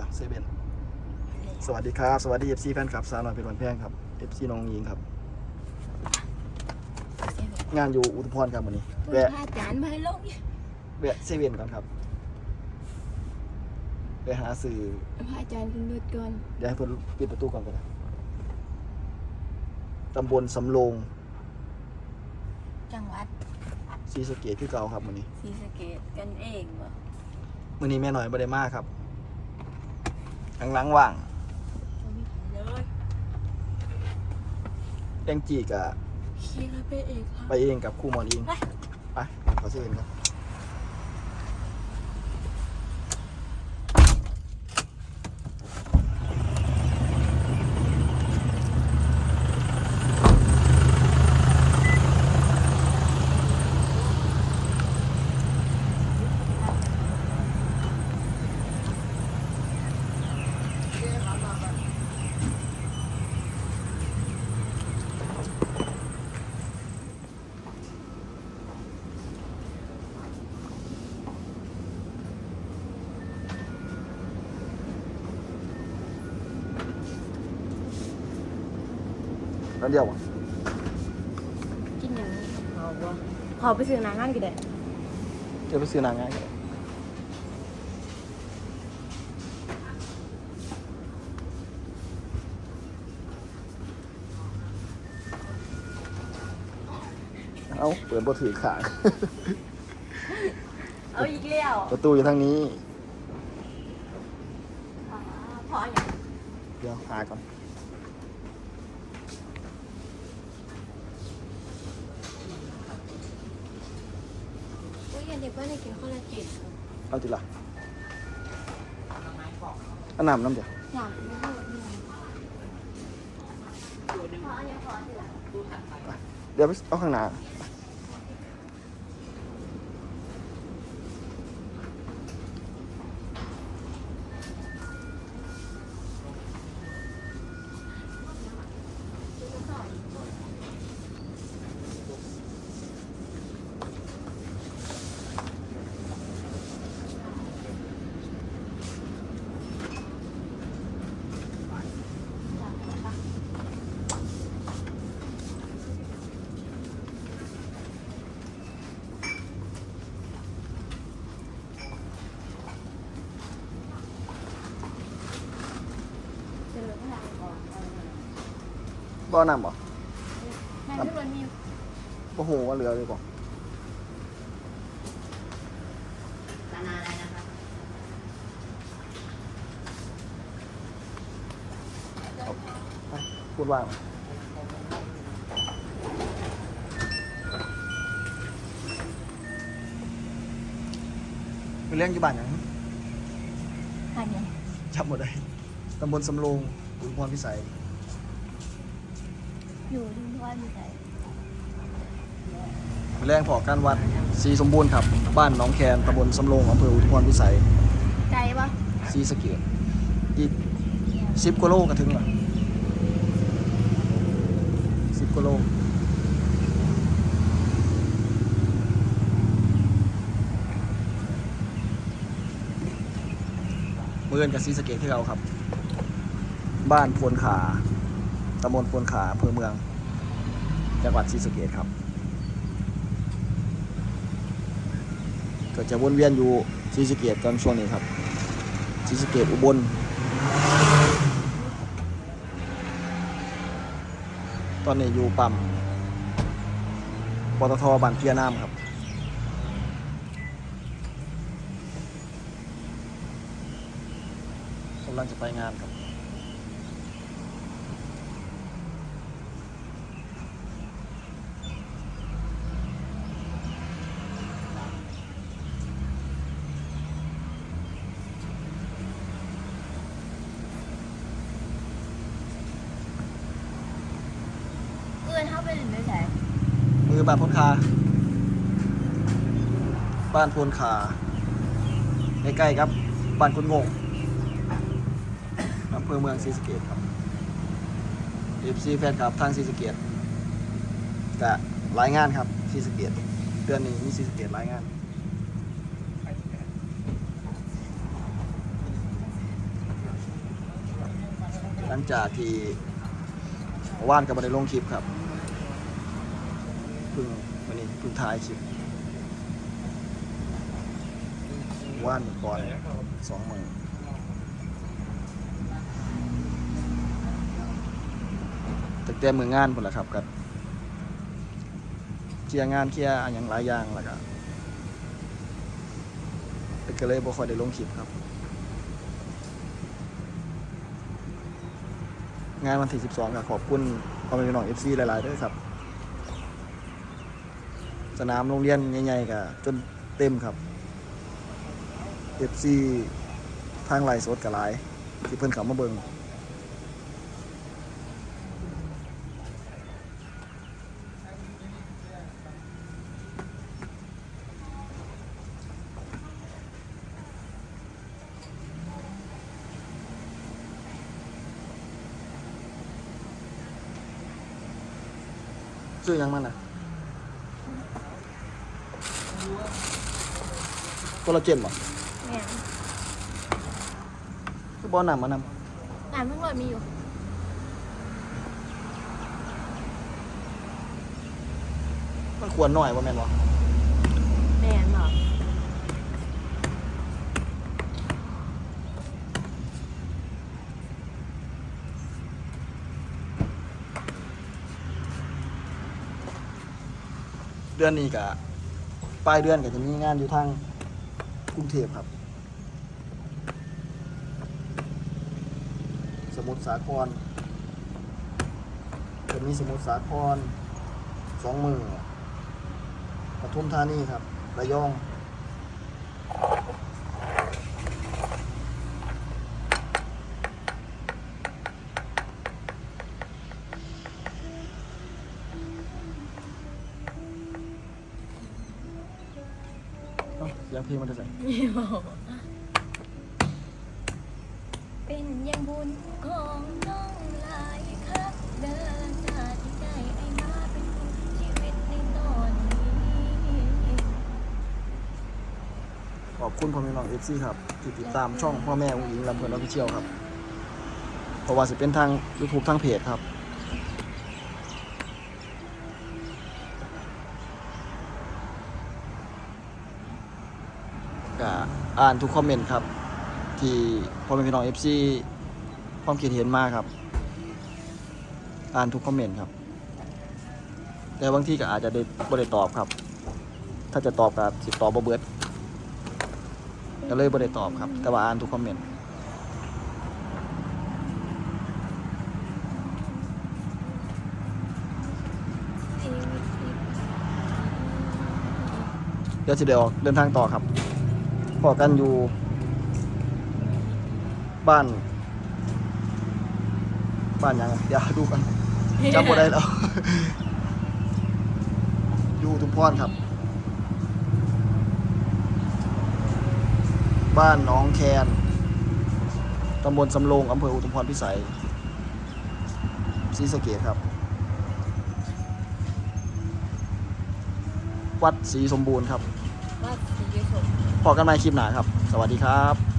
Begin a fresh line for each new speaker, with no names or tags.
แล้วเซเว่นสวัสดีครับ สวัสดีเอฟซีแฟนคลับสาวน้อยเป็นวันแพงครับเอฟซีน้องยิงครับ งานอยู่อุทุมพรครับวันนี้
คุณ
แวะ
พระอาจารย์มาลง
แวะเซเว่นก่อนครับไปหาสื่อ
พระอาจารย์คุณเลือดก่อน
เดี๋ยวให้เพิ่นปิดประตูก่อนก็ได้ตำบลสำโรง
จังหวัด
ศรีสะเกดคือเก่าครับวันนี้
ศรีสะเกดกันเองบ่
วันนี้แม่หน่อยบ่ได้มาครับ ข้างหลังว่าง
เลย
แตงจีกะ
ขี่รถไปเองครับ
ไปเองกับครู่หมอนเอง
ไป
ไปขอเชิญครับ นั่นเดียวอะ
กินอย่างนี้พอบ่พอไปซื้อหนังงานกันเด้
เดี๋ยวไปซื้อหนังง่ายกันเอาเปิดบ่ถือขาง
เอาอีกแล้ว
ประตูอยู่ทางนี้
อ๋อพออย่าง
เดี๋ยวหาก่อน
โอ้ยเด็กว่าในกินคนละเจ็ด
เอาจิละอันน้ำน้ำเดียว
อยากไม่รู้นี่พออย่างพอสิละ
เดี๋ยวไปเอาข้างหน้า
เจอข้างหลังก่อน
บ่อน้ำบ่
แม่ทุกคนมี
บ่โหว่าเหลือเลยบ่
นานาอะไรนะคะ
ไปพูดว่างเป็นเรื่องอยู่บ้านหยัง
ใครเนี่ย
จำหมดเลยตำบลสำโรงอุทุมพรพิสัย
อยู่ที่ว่ามีใคร
แรงพอการวัดศรีสมบูรณ์ครับ บ้านหน้องแคนตำบลสำโรงอำเภออุทุมพรพิสัย
ไกลปะ
ศรีสะเกดอีกสิบกิโลก็ถึงละสิบกิโลเมื่อนกับศรีสะเกดที่เราครับ บ้านพวนขา ตำบลพวนขาอำเภอเมือง จังหวัดศรีสะเกดครับ ก็จะวนเวียนอยู่ศรีสะเกดตอนช่วงนี้ครับศรีสะเกดอุบลตอนนี้อยู่ปั๊มปตทบันเพียน้ำครับ กำลังจะไปงานครับ
เอื้อนเข้าไปหรือไม่ใช่
มือบ้านพนคา บ้านพนขาใกล้ๆครับ บ้านคุณงงอำเภอเมืองศรีสะเกดครับเอฟซีแฟนครับทางศรีสะเกดแต่รายงานครับศรีสะเกดเดือนนี้มีศรีสะเกดรายงานหลังจากที่ว่านกับบได้ลงคลิปครับ พึ่งวันนี้เพึ่งถ่ายคลิปว่านก่อนสองหมื่นตั้งแต่มืองานพุ่นละครับกับเคลียร์งานเคลียร์อนหย่างหลายอย่างแล้วก็ก็เลยบ่ค่อยได้ลงคลิปครับ งานวันที่ 12ก็ขอบคุณพ่อแม่พี่น้อง FC หลายๆด้วยครับ สนามโรงเรียนใหญ่ๆก็จนเต็มครับ FC ทางไลฟ์สดก็หลายที่เพิ่นเข้ามาเบิงซื้อหยังมันน่ะ โคลลาเจนบ่
แม่น
คือบ่นำมานำ
อ่านเพิ่งโหลดมีอยู่
มันควรหน่อยบ่แม่นบ่
แม่นเหรอ
เดือนนี้ก็ป ลายเดือนก็จะมีงานอยู่ทางกรุงเทพครับ สมุทรสาครจะมีสมุทรสาครสองมือปทุมธานีครับระยอง เอ้าเพลงมันจะใส่
เป็นยังบุญของน้องหลายคับเดินหน้าที่ใจไอ้มาเป็นผู้ชีวิตในตอนนี้
ขอบคุณพ่อแม่น้องเอฟซีครับที่ติดตามช่องพ่อแม่อุ้งอิงลำเพลินออฟฟิเชียลครับเพราะว่าจะเป็นทาง YouTube ทางเพจครับ ก็อ่านทุกคอมเมนต์ครับ ที่พ่อแม่พี่น้องเอฟซีความคิดเห็นมากครับ อ่านทุกคอมเมนต์ครับ แต่บางทีก็อาจจะได้บ่ได้ตอบครับ ถ้าจะตอบก็สิตอบบ่เบิดก็เลยบ่ได้ตอบครับ แต่ว่าอ่านทุกคอมเมนต์เดี๋ยวจะเดี๋ยวออกเดินทางต่อครับ พอกันอยู่บ้าน บ้านหยังอะเดี๋ยวดูกันจำบ่ได้แล้ว อยู่ทุมพรครับ บ้านหน้องแคนตำบลสำโรงอำเภออุทุมพรพิสัยศรีสะเกดครับ วัดศรีสมบูรณ์ครับ
ว่าสีชม
พอกันใหม่คลิปหน้าครับ สวัสดีครับ